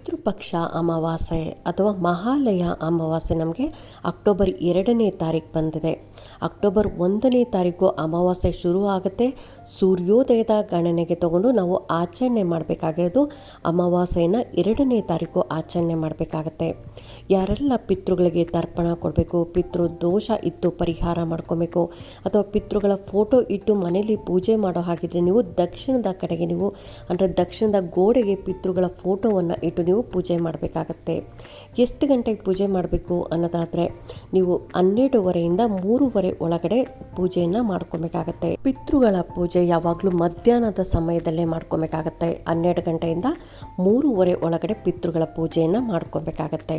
ಪಿತೃಪಕ್ಷ ಅಮಾವಾಸ್ಯೆ ಅಥವಾ ಮಹಾಲಯ ಅಮಾವಾಸ್ಯೆ ನಮಗೆ ಅಕ್ಟೋಬರ್ ಎರಡನೇ ತಾರೀಕು ಬಂದಿದೆ. ಅಕ್ಟೋಬರ್ ಒಂದನೇ ತಾರೀಕು ಅಮಾವಾಸ್ಯೆ ಶುರು ಆಗುತ್ತೆ. ಸೂರ್ಯೋದಯದ ಗಣನೆಗೆ ತಗೊಂಡು ನಾವು ಆಚರಣೆ ಮಾಡಬೇಕಾಗಿರೋದು ಅಮಾವಾಸ್ಯೆಯನ್ನು ಎರಡನೇ ತಾರೀಕು ಆಚರಣೆ ಮಾಡಬೇಕಾಗತ್ತೆ. ಯಾರೆಲ್ಲ ಪಿತೃಗಳಿಗೆ ತರ್ಪಣ ಕೊಡಬೇಕು, ಪಿತೃ ದೋಷ ಇತ್ತು ಪರಿಹಾರ ಮಾಡ್ಕೊಬೇಕು, ಅಥವಾ ಪಿತೃಗಳ ಫೋಟೋ ಇಟ್ಟು ಮನೆಯಲ್ಲಿ ಪೂಜೆ ಮಾಡೋ ಹಾಗಿದ್ರೆ ನೀವು ದಕ್ಷಿಣದ ಕಡೆಗೆ ನೀವು ಅಂದರೆ ದಕ್ಷಿಣದ ಗೋಡೆಗೆ ಪಿತೃಗಳ ಫೋಟೋವನ್ನು ಇಟ್ಟು ನೀವು ಪೂಜೆ ಮಾಡಬೇಕಾಗತ್ತೆ. ಎಷ್ಟು ಗಂಟೆಗೆ ಪೂಜೆ ಮಾಡಬೇಕು ಅನ್ನೋದಾದರೆ ನೀವು ಹನ್ನೆರಡುವರೆಯಿಂದ ಮೂರುವರೆ ಒಳಗಡೆ ಪೂಜೆಯನ್ನು ಮಾಡ್ಕೊಬೇಕಾಗತ್ತೆ. ಪಿತೃಗಳ ಪೂಜೆ ಯಾವಾಗಲೂ ಮಧ್ಯಾಹ್ನದ ಸಮಯದಲ್ಲೇ ಮಾಡ್ಕೊಬೇಕಾಗತ್ತೆ. ಹನ್ನೆರಡು ಗಂಟೆಯಿಂದ ಮೂರುವರೆ ಒಳಗಡೆ ಪಿತೃಗಳ ಪೂಜೆಯನ್ನು ಮಾಡ್ಕೊಬೇಕಾಗತ್ತೆ.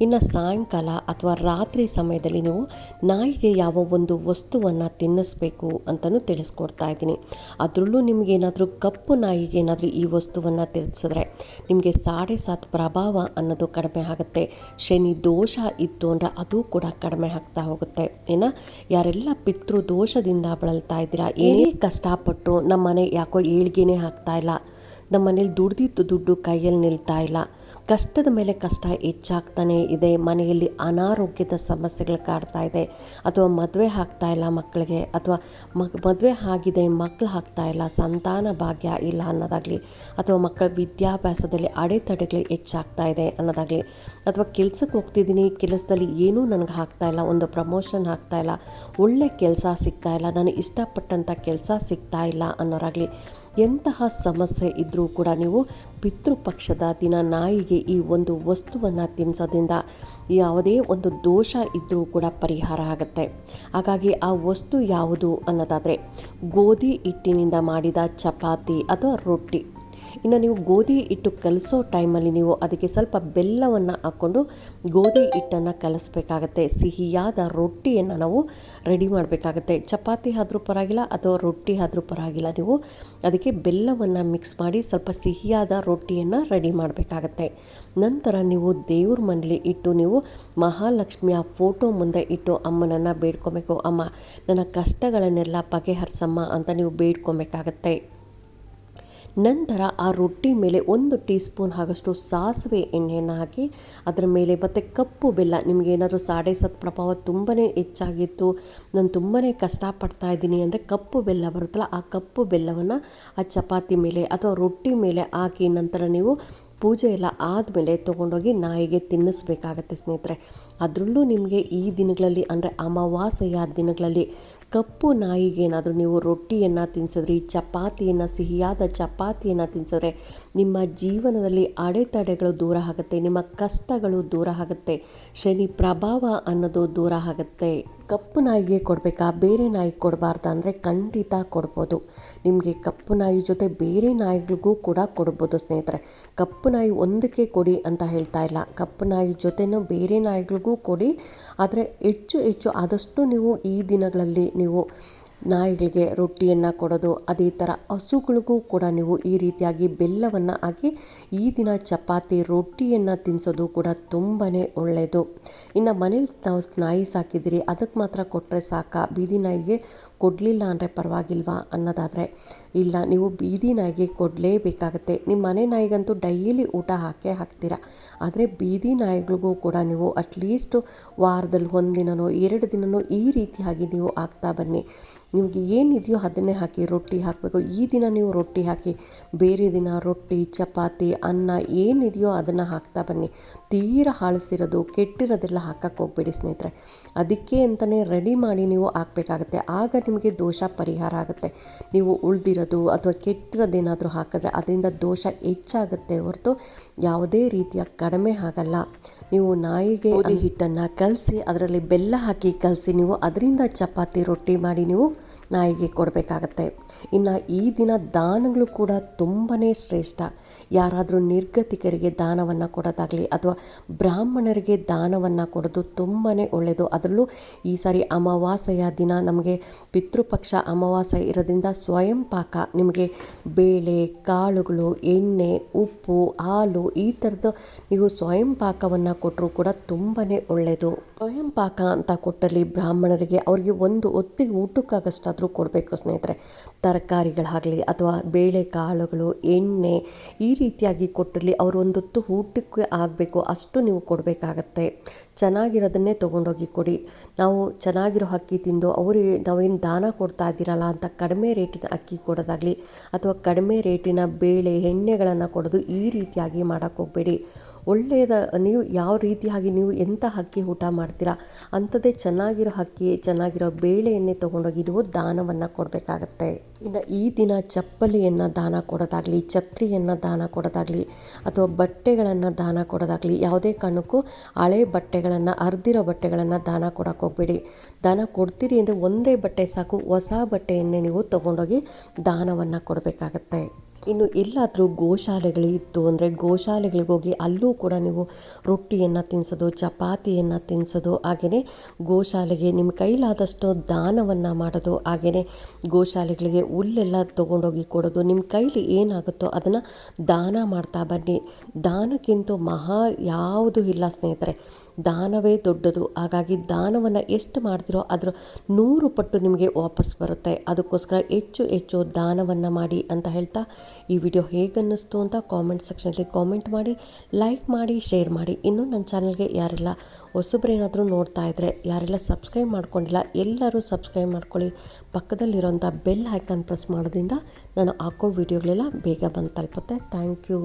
ಇನ್ನು ಸಾಯಂಕಾಲ ಅಥವಾ ರಾತ್ರಿ ಸಮಯದಲ್ಲಿ ನೀವು ನಾಯಿಗೆ ಯಾವ ಒಂದು ವಸ್ತುವನ್ನು ತಿನ್ನಿಸ್ಬೇಕು ಅಂತಲೂ ತಿಳಿಸ್ಕೊಡ್ತಾ ಇದ್ದೀನಿ. ಅದರಲ್ಲೂ ನಿಮಗೇನಾದರೂ ಕಪ್ಪು ನಾಯಿಗೆ ಏನಾದರೂ ಈ ವಸ್ತುವನ್ನು ತಿಳಿಸಿದ್ರೆ ನಿಮಗೆ ಸಾಡೆ ಸಾತ್ ಪ್ರಭಾವ ಅನ್ನೋದು ಕಡಿಮೆ ಆಗುತ್ತೆ. ಶನಿ ದೋಷ ಇತ್ತು ಅಂದರೆ ಅದು ಕೂಡ ಕಡಿಮೆ ಆಗ್ತಾ ಹೋಗುತ್ತೆ. ಏನ? ಯಾರೆಲ್ಲ ಪಿತೃ ದೋಷದಿಂದ ಬಳಲ್ತಾ ಇದ್ದೀರಾ? ಏನೇ ಕಷ್ಟಪಟ್ಟರು ನಮ್ಮ ಮನೆ ಯಾಕೋ ಏಳ್ಗೆನೇ ಆಗ್ತಾ ಇಲ್ಲ. ನಮ್ಮ ಮನೇಲಿ ದುಡ್ದಿತ್ತು ದುಡ್ಡು ಕೈಯಲ್ಲಿ ನಿಲ್ತಾ ಇಲ್ಲ. ಕಷ್ಟದ ಮೇಲೆ ಕಷ್ಟ ಹೆಚ್ಚಾಗ್ತಾನೆ ಇದೆ. ಮನೆಯಲ್ಲಿ ಅನಾರೋಗ್ಯದ ಸಮಸ್ಯೆಗಳು ಕಾಡ್ತಾ ಇದೆ. ಅಥವಾ ಮದುವೆ ಆಗ್ತಾ ಇಲ್ಲ ಮಕ್ಕಳಿಗೆ, ಅಥವಾ ಮಗ, ಮದುವೆ ಆಗಿದೆ ಮಕ್ಕಳು ಆಗ್ತಾ ಇಲ್ಲ, ಸಂತಾನ ಭಾಗ್ಯ ಇಲ್ಲ ಅನ್ನೋದಾಗಲಿ, ಅಥವಾ ಮಕ್ಕಳ ವಿದ್ಯಾಭ್ಯಾಸದಲ್ಲಿ ಅಡೆತಡೆಗಳು ಹೆಚ್ಚಾಗ್ತಾ ಇದೆ ಅನ್ನೋದಾಗಲಿ, ಅಥವಾ ಕೆಲಸಕ್ಕೆ ಹೋಗ್ತಿದ್ದೀನಿ, ಕೆಲಸದಲ್ಲಿ ಏನೂ ನನಗೆ ಆಗ್ತಾ ಇಲ್ಲ, ಒಂದು ಪ್ರಮೋಷನ್ ಆಗ್ತಾ ಇಲ್ಲ, ಒಳ್ಳೆ ಕೆಲಸ ಸಿಗ್ತಾ ಇಲ್ಲ, ನಾನು ಇಷ್ಟಪಟ್ಟಂಥ ಕೆಲಸ ಸಿಗ್ತಾ ಇಲ್ಲ ಅನ್ನೋರಾಗಲಿ, ಎಂತಹ ಸಮಸ್ಯೆ ಇದ್ದರೂ ಕೂಡ ನೀವು ಪಿತೃಪಕ್ಷದ ದಿನ ನಾಯಿಗೆ ಈ ಒಂದು ವಸ್ತುವನ್ನು ತಿನ್ನಿಸೋದ್ರಿಂದ ಯಾವುದೇ ಒಂದು ದೋಷ ಇದ್ದರೂ ಕೂಡ ಪರಿಹಾರ ಆಗುತ್ತೆ. ಹಾಗಾಗಿ ಆ ವಸ್ತು ಯಾವುದು ಅನ್ನೋದಾದರೆ ಗೋಧಿ ಹಿಟ್ಟಿನಿಂದ ಮಾಡಿದ ಚಪಾತಿ ಅಥವಾ ರೊಟ್ಟಿ. ಇನ್ನು ನೀವು ಗೋಧಿ ಹಿಟ್ಟು ಕಲಸೋ ಟೈಮಲ್ಲಿ ನೀವು ಅದಕ್ಕೆ ಸ್ವಲ್ಪ ಬೆಲ್ಲವನ್ನು ಹಾಕ್ಕೊಂಡು ಗೋಧಿ ಹಿಟ್ಟನ್ನು ಕಲಿಸ್ಬೇಕಾಗತ್ತೆ. ಸಿಹಿಯಾದ ರೊಟ್ಟಿಯನ್ನು ನಾವು ರೆಡಿ ಮಾಡಬೇಕಾಗತ್ತೆ. ಚಪಾತಿ ಆದರೂ ಪರವಾಗಿಲ್ಲ ಅಥವಾ ರೊಟ್ಟಿ ಆದರೂ ಪರವಾಗಿಲ್ಲ ನೀವು ಅದಕ್ಕೆ ಬೆಲ್ಲವನ್ನು ಮಿಕ್ಸ್ ಮಾಡಿ ಸ್ವಲ್ಪ ಸಿಹಿಯಾದ ರೊಟ್ಟಿಯನ್ನು ರೆಡಿ ಮಾಡಬೇಕಾಗತ್ತೆ. ನಂತರ ನೀವು ದೇವ್ರ ಮನೇಲಿ ಇಟ್ಟು ನೀವು ಮಹಾಲಕ್ಷ್ಮಿಯ ಫೋಟೋ ಮುಂದೆ ಇಟ್ಟು ಅಮ್ಮನನ್ನು ಬೇಡ್ಕೊಬೇಕು. ಅಮ್ಮ, ನನ್ನ ಕಷ್ಟಗಳನ್ನೆಲ್ಲ ಬಗೆಹರಿಸಮ್ಮ ಅಂತ ನೀವು ಬೇಡ್ಕೊಬೇಕಾಗತ್ತೆ. ನಂತರ ಆ ರೊಟ್ಟಿ ಮೇಲೆ ಒಂದು ಟೀ ಸ್ಪೂನ್ ಆಗಷ್ಟು ಸಾಸಿವೆ ಎಣ್ಣೆಯನ್ನು ಹಾಕಿ ಅದರ ಮೇಲೆ ಮತ್ತು ಕಪ್ಪು ಬೆಲ್ಲ. ನಿಮಗೇನಾದರೂ ಸಾಡೆ ಸತ್ ಪ್ರಭಾವ ತುಂಬಾ ಹೆಚ್ಚಾಗಿತ್ತು, ನಾನು ತುಂಬಾ ಕಷ್ಟಪಡ್ತಾ ಇದ್ದೀನಿ ಅಂದರೆ ಕಪ್ಪು ಬೆಲ್ಲ ಬರುತ್ತಲ್ಲ, ಆ ಕಪ್ಪು ಬೆಲ್ಲವನ್ನು ಆ ಚಪಾತಿ ಮೇಲೆ ಅಥವಾ ರೊಟ್ಟಿ ಮೇಲೆ ಹಾಕಿ ನಂತರ ನೀವು ಪೂಜೆ ಎಲ್ಲ ಆದಮೇಲೆ ತೊಗೊಂಡೋಗಿ ನಾಯಿಗೆ ತಿನ್ನಿಸ್ಬೇಕಾಗತ್ತೆ ಸ್ನೇಹಿತರೆ. ಅದರಲ್ಲೂ ನಿಮಗೆ ಈ ದಿನಗಳಲ್ಲಿ ಅಂದರೆ ಅಮಾವಾಸ್ಯೆಯ ದಿನಗಳಲ್ಲಿ ಕಪ್ಪು ನಾಯಿಗೇನಾದರೂ ನೀವು ರೊಟ್ಟಿಯನ್ನು ತಿನ್ಸಿದ್ರೆ, ಈ ಚಪಾತಿಯನ್ನು, ಸಿಹಿಯಾದ ಚಪಾತಿಯನ್ನು ತಿನ್ಸಿದ್ರೆ ನಿಮ್ಮ ಜೀವನದಲ್ಲಿ ಅಡೆತಡೆಗಳು ದೂರ ಆಗುತ್ತೆ, ನಿಮ್ಮ ಕಷ್ಟಗಳು ದೂರ ಆಗುತ್ತೆ, ಶನಿ ಪ್ರಭಾವ ಅನ್ನೋದು ದೂರ ಆಗುತ್ತೆ. ಕಪ್ಪು ನಾಯಿಗೆ ಕೊಡಬೇಕಾ? ಬೇರೆ ನಾಯಿಗೆ ಕೊಡಬಾರ್ದ ಅಂದರೆ ಖಂಡಿತ ಕೊಡ್ಬೋದು. ನಿಮಗೆ ಕಪ್ಪು ನಾಯಿ ಜೊತೆ ಬೇರೆ ನಾಯಿಗಳಿಗೂ ಕೂಡ ಕೊಡ್ಬೋದು ಸ್ನೇಹಿತರೆ. ಕಪ್ಪು ನಾಯಿ ಒಂದಕ್ಕೆ ಕೊಡಿ ಅಂತ ಹೇಳ್ತಾ ಇಲ್ಲ. ಕಪ್ಪು ನಾಯಿ ಜೊತೆನೂ ಬೇರೆ ನಾಯಿಗಳಿಗೂ ಕೊಡಿ, ಆದರೆ ಹೆಚ್ಚು ಹೆಚ್ಚು ಆದಷ್ಟು ನೀವು ಈ ದಿನಗಳಲ್ಲಿ ನೀವು ನಾಯಿಗಳಿಗೆ ರೊಟ್ಟಿಯನ್ನು ಕೊಡೋದು, ಅದೇ ಥರ ಹಸುಗಳಿಗೂ ಕೂಡ ನೀವು ಈ ರೀತಿಯಾಗಿ ಬೆಲ್ಲವನ್ನು ಹಾಕಿ ಈ ದಿನ ಚಪಾತಿ, ರೊಟ್ಟಿಯನ್ನು ತಿನ್ನಿಸೋದು ಕೂಡ ತುಂಬಾ ಒಳ್ಳೆಯದು ಇನ್ನು ಮನೇಲಿ ನಾವು ನಾಯಿ ಸಾಕಿದ್ದೀರಿ ಅದಕ್ಕೆ ಮಾತ್ರ ಕೊಟ್ಟರೆ ಸಾಕ? ಬೀದಿ ನಾಯಿಗೆ ಕೊಡಲಿಲ್ಲ ಅಂದರೆ ಪರವಾಗಿಲ್ವಾ ಅನ್ನೋದಾದರೆ? ಇಲ್ಲ, ನೀವು ಬೀದಿ ನಾಯಿಗೆ ಕೊಡಲೇಬೇಕಾಗತ್ತೆ. ನಿಮ್ಮ ಮನೆ ನಾಯಿಗಂತೂ ಡೈಲಿ ಊಟ ಹಾಕೇ ಹಾಕ್ತೀರಾ? ಆದರೆ ಬೀದಿ ನಾಯಿಗಳಿಗೂ ಕೂಡ ನೀವು ಅಟ್ಲೀಸ್ಟು ವಾರದಲ್ಲಿ ಒಂದು ದಿನನೋ ಎರಡು ದಿನನೋ ಈ ರೀತಿಯಾಗಿ ನೀವು ಹಾಕ್ತಾ ಬನ್ನಿ. ನಿಮಗೆ ಏನಿದೆಯೋ ಅದನ್ನೇ ಹಾಕಿ ರೊಟ್ಟಿ ಹಾಕಬೇಕು. ಈ ದಿನ ನೀವು ರೊಟ್ಟಿ ಹಾಕಿ ಬೇರೆ ದಿನ ರೊಟ್ಟಿ ಚಪಾತಿ ಅನ್ನ ಏನಿದೆಯೋ ಅದನ್ನು ಹಾಕ್ತಾ ಬನ್ನಿ. ತೀರ ಹಾಳಿಸಿರೋದು ಕೆಟ್ಟಿರೋದೆಲ್ಲ ಹಾಕಕ್ಕೆ ಹೋಗ್ಬೇಡಿ ಸ್ನೇಹಿತರೆ. ಅದಕ್ಕೆ ಅಂತಲೇ ರೆಡಿ ಮಾಡಿ ನೀವು ಹಾಕಬೇಕಾಗತ್ತೆ. ಆಗ ನಿಮಗೆ ದೋಷ ಪರಿಹಾರ ಆಗುತ್ತೆ. ನೀವು ಉಳಿದಿರೋದು ಅಥವಾ ಕೆಟ್ಟಿರೋದೇನಾದರೂ ಹಾಕಿದ್ರೆ ಅದರಿಂದ ದೋಷ ಹೆಚ್ಚಾಗುತ್ತೆ ಹೊರತು ಯಾವುದೇ ರೀತಿಯ ಕಡಿಮೆ ಆಗಲ್ಲ. ನೀವು ನಾಯಿಗೆ ಹಿಟ್ಟನ್ನು ಕಲಸಿ ಅದರಲ್ಲಿ ಬೆಲ್ಲ ಹಾಕಿ ಕಲಸಿ ನೀವು ಅದರಿಂದ ಚಪಾತಿ ರೊಟ್ಟಿ ಮಾಡಿ ನೀವು ನಾಯಿಗೆ ಕೊಡಬೇಕಾಗತ್ತೆ. ಇನ್ನು ಈ ದಿನ ದಾನಗಳು ಕೂಡ ತುಂಬಾ ಶ್ರೇಷ್ಠ. ಯಾರಾದರೂ ನಿರ್ಗತಿಕರಿಗೆ ದಾನವನ್ನು ಕೊಡೋದಾಗಲಿ ಅಥವಾ ಬ್ರಾಹ್ಮಣರಿಗೆ ದಾನವನ್ನು ಕೊಡೋದು ತುಂಬಾ ಒಳ್ಳೆಯದು ಅದರಲ್ಲೂ ಈ ಸಾರಿ ಅಮಾವಾಸ್ಯೆಯ ದಿನ ನಮಗೆ ಪಿತೃಪಕ್ಷ ಅಮಾವಾಸ್ಯೆ ಇರೋದ್ರಿಂದ ಸ್ವಯಂ ಪಾಕ, ನಿಮಗೆ ಬೇಳೆ, ಕಾಳುಗಳು, ಎಣ್ಣೆ, ಉಪ್ಪು, ಹಾಲು ಈ ಥರದ್ದು ನೀವು ಸ್ವಯಂ ಪಾಕವನ್ನು ಕೊಟ್ಟರು ಕೂಡ ತುಂಬಾ ಒಳ್ಳೆಯದು ಸ್ವಯಂ ಪಾಕ ಅಂತ ಕೊಟ್ಟಲ್ಲಿ ಬ್ರಾಹ್ಮಣರಿಗೆ ಅವರಿಗೆ ಒಂದು ಹೊತ್ತಿಗೆ ಊಟಕ್ಕಾಗಷ್ಟಾದರೂ ಕೊಡಬೇಕು ಸ್ನೇಹಿತರೆ ತರಕಾರಿಗಳಾಗಲಿ ಅಥವಾ ಬೇಳೆಕಾಳುಗಳು, ಎಣ್ಣೆ ಈ ರೀತಿಯಾಗಿ ಕೊಟ್ಟಲ್ಲಿ ಅವರು ಒಂದೊತ್ತು ಊಟಕ್ಕೆ ಆಗಬೇಕು, ಅಷ್ಟು ನೀವು ಕೊಡಬೇಕಾಗತ್ತೆ. ಚೆನ್ನಾಗಿರೋದನ್ನೇ ತೊಗೊಂಡೋಗಿ ಕೊಡಿ. ನಾವು ಚೆನ್ನಾಗಿರೋ ಅಕ್ಕಿ ತಿಂದು ಅವರಿಗೆ ನಾವೇನು ದಾನ ಕೊಡ್ತಾ ಇದ್ದೀರಲ್ಲ ಅಂತ ಕಡಿಮೆ ರೇಟಿನ ಅಕ್ಕಿ ಕೊಡೋದಾಗಲಿ ಅಥವಾ ಕಡಿಮೆ ರೇಟಿನ ಬೇಳೆ, ಎಣ್ಣೆಗಳನ್ನು ಕೊಡೋದು ಈ ರೀತಿಯಾಗಿ ಮಾಡೋಕ್ಕೆ ಹೋಗಬೇಡಿ. ಒಳ್ಳೆಯದ, ನೀವು ಯಾವ ರೀತಿಯಾಗಿ ನೀವು ಎಂಥ ಹಕ್ಕಿ ಊಟ ಮಾಡ್ತೀರಾ, ಅಂಥದ್ದೇ ಚೆನ್ನಾಗಿರೋ ಹಕ್ಕಿ, ಚೆನ್ನಾಗಿರೋ ಬೇಳೆಯನ್ನೇ ತೊಗೊಂಡೋಗಿ ನೀವು ದಾನವನ್ನು ಕೊಡಬೇಕಾಗತ್ತೆ. ಇನ್ನು ಈ ದಿನ ಚಪ್ಪಲಿಯನ್ನು ದಾನ ಕೊಡೋದಾಗಲಿ, ಛತ್ರಿಯನ್ನು ದಾನ ಕೊಡೋದಾಗಲಿ, ಅಥವಾ ಬಟ್ಟೆಗಳನ್ನು ದಾನ ಕೊಡೋದಾಗಲಿ, ಯಾವುದೇ ಕಾರಣಕ್ಕೂ ಹಳೆ ಬಟ್ಟೆಗಳನ್ನು ಅರ್ಧಿರೋ ಬಟ್ಟೆಗಳನ್ನು ದಾನ ಕೊಡೋಕೆ ಹೋಗಬೇಡಿ. ದಾನ ಕೊಡ್ತೀರಿ ಅಂದರೆ ಒಂದೇ ಬಟ್ಟೆ ಸಾಕು, ಹೊಸ ಬಟ್ಟೆಯನ್ನೇ ನೀವು ತೊಗೊಂಡೋಗಿ ದಾನವನ್ನು ಕೊಡಬೇಕಾಗತ್ತೆ. ಇನ್ನು ಎಲ್ಲಾದರೂ ಗೋಶಾಲೆಗಳಿತ್ತು ಅಂದರೆ ಗೋಶಾಲೆಗಳಿಗೆ ಹೋಗಿ ಅಲ್ಲೂ ಕೂಡ ನೀವು ರೊಟ್ಟಿಯನ್ನು ತಿನ್ಸೋದು, ಚಪಾತಿಯನ್ನು ತಿನ್ನಿಸೋದು ಹಾಗೆಯೇ ಗೋಶಾಲೆಗೆ ನಿಮ್ಮ ಕೈಲಾದಷ್ಟು ದಾನವನ್ನು ಮಾಡೋದು ಹಾಗೆಯೇ ಗೋಶಾಲೆಗಳಿಗೆ ಹುಲ್ಲೆಲ್ಲ ತೊಗೊಂಡೋಗಿ ಕೊಡೋದು ನಿಮ್ಮ ಕೈಲಿ ಏನಾಗುತ್ತೋ ಅದನ್ನು ದಾನ ಮಾಡ್ತಾ ಬನ್ನಿ. ದಾನಕ್ಕಿಂತ ಮಹಾ ಯಾವುದು ಇಲ್ಲ ಸ್ನೇಹಿತರೆ. ದಾನವೇ ದೊಡ್ಡದು. ಹಾಗಾಗಿ ದಾನವನ್ನು ಎಷ್ಟು ಮಾಡ್ತಿರೋ ಅದರ ನೂರು ಪಟ್ಟು ನಿಮಗೆ ವಾಪಸ್ ಬರುತ್ತೆ. ಅದಕ್ಕೋಸ್ಕರ ಹೆಚ್ಚು ಹೆಚ್ಚು ದಾನವನ್ನು ಮಾಡಿ ಅಂತ ಹೇಳ್ತಾ ಈ ವಿಡಿಯೋ ಹೇಗನ್ನಿಸ್ತು ಅಂತ ಕಾಮೆಂಟ್ ಸೆಕ್ಷನಲ್ಲಿ ಕಾಮೆಂಟ್ ಮಾಡಿ ಲೈಕ್ ಮಾಡಿ ಶೇರ್ ಮಾಡಿ. ಇನ್ನೂ ನನ್ನ ಚಾನಲ್ಗೆ ಯಾರೆಲ್ಲ, ಹೊಸಬ್ರೇನಾದರೂ ನೋಡ್ತಾ ಇದ್ದರೆ ಯಾರೆಲ್ಲ ಸಬ್ಸ್ಕ್ರೈಬ್ ಮಾಡ್ಕೊಂಡಿಲ್ಲ, ಎಲ್ಲರೂ ಸಬ್ಸ್ಕ್ರೈಬ್ ಮಾಡ್ಕೊಳ್ಳಿ. ಪಕ್ಕದಲ್ಲಿರೋಂಥ ಬೆಲ್ ಐಕಾನ್ ಪ್ರೆಸ್ ಮಾಡೋದ್ರಿಂದ ನಾನು ಹಾಕೋ ವಿಡಿಯೋಗಳೆಲ್ಲ ಬೇಗ ಬಂದು ತಲುಪುತ್ತೆ. Thank you